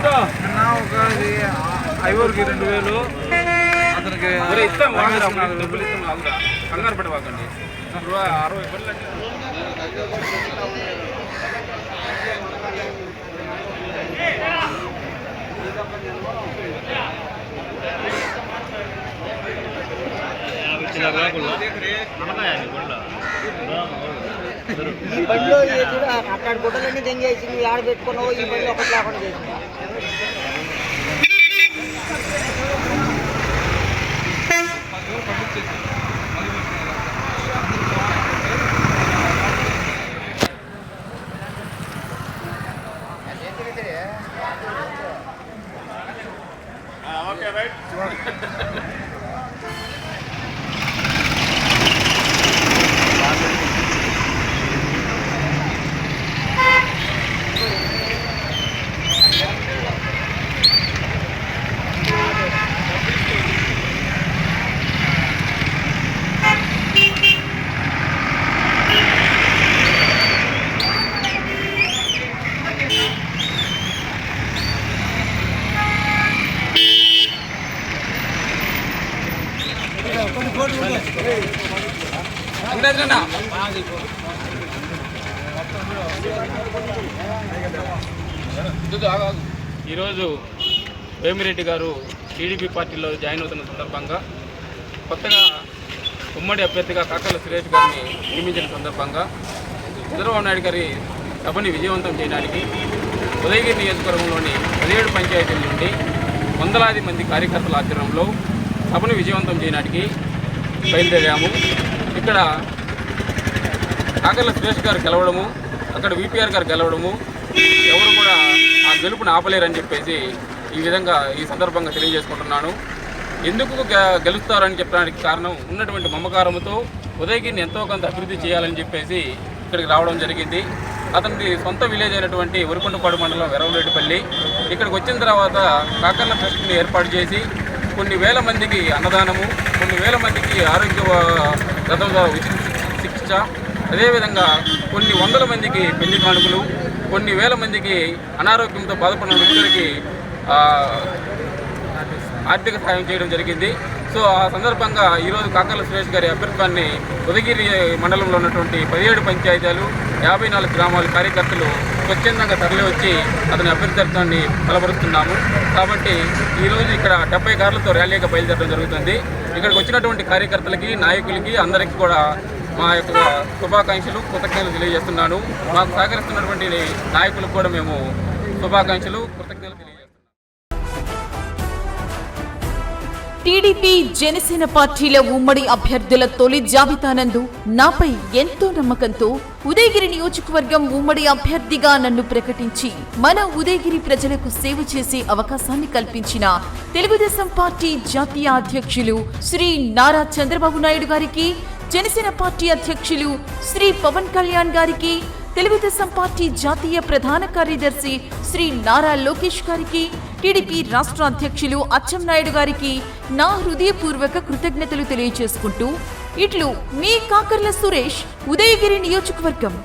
నిన్న ఒకది ఐవోర్కి రెండు వేలు. అతనికి డబ్బులు ఇస్తాం కంగారు ఇప్పుడు అరవై పనులు ఈ బండిలో అక్కడ గుడ్డలన్నీ నువ్వు ఆడ పెట్టుకున్నావు ఈ బండి ఒకటి లేకుండా చేసి. ఈరోజు వేమిరెడ్డి గారు టీడీపీ పార్టీలో జాయిన్ అవుతున్న సందర్భంగా కొత్తగా ఉమ్మడి అభ్యర్థిగా కాకల సురేష్ గారిని నియమించిన సందర్భంగా చంద్రబాబు నాయుడు గారి సభని విజయవంతం చేయడానికి ఉదయగిరి నియోజకవర్గంలోని పదిహేడు పంచాయతీల నుండి వందలాది మంది కార్యకర్తల ఆధ్వర్యంలో సభను విజయవంతం చేయడానికి బయలుదేరాము. ఇక్కడ కాకర్ల సురేష్ గారు గెలవడము అక్కడ విపిఆర్ గారు గెలవడము ఎవరు కూడా ఆ గెలుపుని ఆపలేరని చెప్పేసి ఈ విధంగా ఈ సందర్భంగా తెలియజేసుకుంటున్నాను. ఎందుకు గెలుస్తారని చెప్పడానికి కారణం ఉన్నటువంటి మమకారంతో ఉదయగిరిని ఎంతో కొంత అభివృద్ధి చేయాలని చెప్పేసి ఇక్కడికి రావడం జరిగింది. అతనిది సొంత విలేజ్ అయినటువంటి ఉరికొండపాడు మండలం వెరవలేటిపల్లి ఇక్కడికి వచ్చిన తర్వాత కాకర్ల ట్రస్ట్ని ఏర్పాటు చేసి కొన్ని వేల మందికి అన్నదానము కొన్ని వేల మందికి ఆరోగ్య రథం ఉచిత చికిత్స అదేవిధంగా కొన్ని వందల మందికి పెళ్ళి కానుకలు కొన్ని వేల మందికి అనారోగ్యంతో బాధపడిన వ్యక్తులకి ఆర్థిక సహాయం చేయడం జరిగింది. సో ఆ సందర్భంగా ఈరోజు కాకర్ల సురేష్ గారి అభ్యర్థాన్ని ఉదగిరి మండలంలో ఉన్నటువంటి పదిహేడు పంచాయతీలు యాభై నాలుగు గ్రామాల కార్యకర్తలు స్వచ్ఛందంగా తరలి వచ్చి అతని అభ్యర్థాన్ని బలపరుస్తున్నాము కాబట్టి ఈరోజు ఇక్కడ డెబ్బై కార్లతో ర్యాలీగా బయలుదేరడం జరుగుతుంది. ఇక్కడికి వచ్చినటువంటి కార్యకర్తలకి నాయకులకి అందరికీ కూడా మా యొక్క శుభాకాంక్షలు కృతజ్ఞతలు తెలియజేస్తున్నాను. మాకు సహకరిస్తున్నటువంటి నాయకులకు కూడా మేము శుభాకాంక్షలు కృతజ్ఞ టీడీపీ జనసేన పార్టీల ఉమ్మడి అభ్యర్థుల తొలి జాబితానందు నాపై ఎంతో నమ్మకంతో ఉదయగిరి నియోజకవర్గం ఉమ్మడి అభ్యర్థిగా నన్ను ప్రకటించి మన ఉదయగిరి ప్రజలకు సేవ చేసే అవకాశాన్ని కల్పించిన తెలుగుదేశం పార్టీ జాతీయ అధ్యక్షులు శ్రీ నారా చంద్రబాబు నాయుడు గారికి జనసేన పార్టీ అధ్యక్షులు శ్రీ పవన్ కళ్యాణ్ గారికి తెలుగుదేశం పార్టీ జాతీయ ప్రధాన కార్యదర్శి శ్రీ నారా లోకేష్ గారికి టీడీపీ రాష్ట్ర అధ్యక్షులు అచ్చెన్నాయుడు గారికి నా హృదయపూర్వక కృతజ్ఞతలు తెలియజేసుకుంటూ ఇట్లు మీ కాకర్ల సురేష్ ఉదయగిరి నియోజకవర్గం.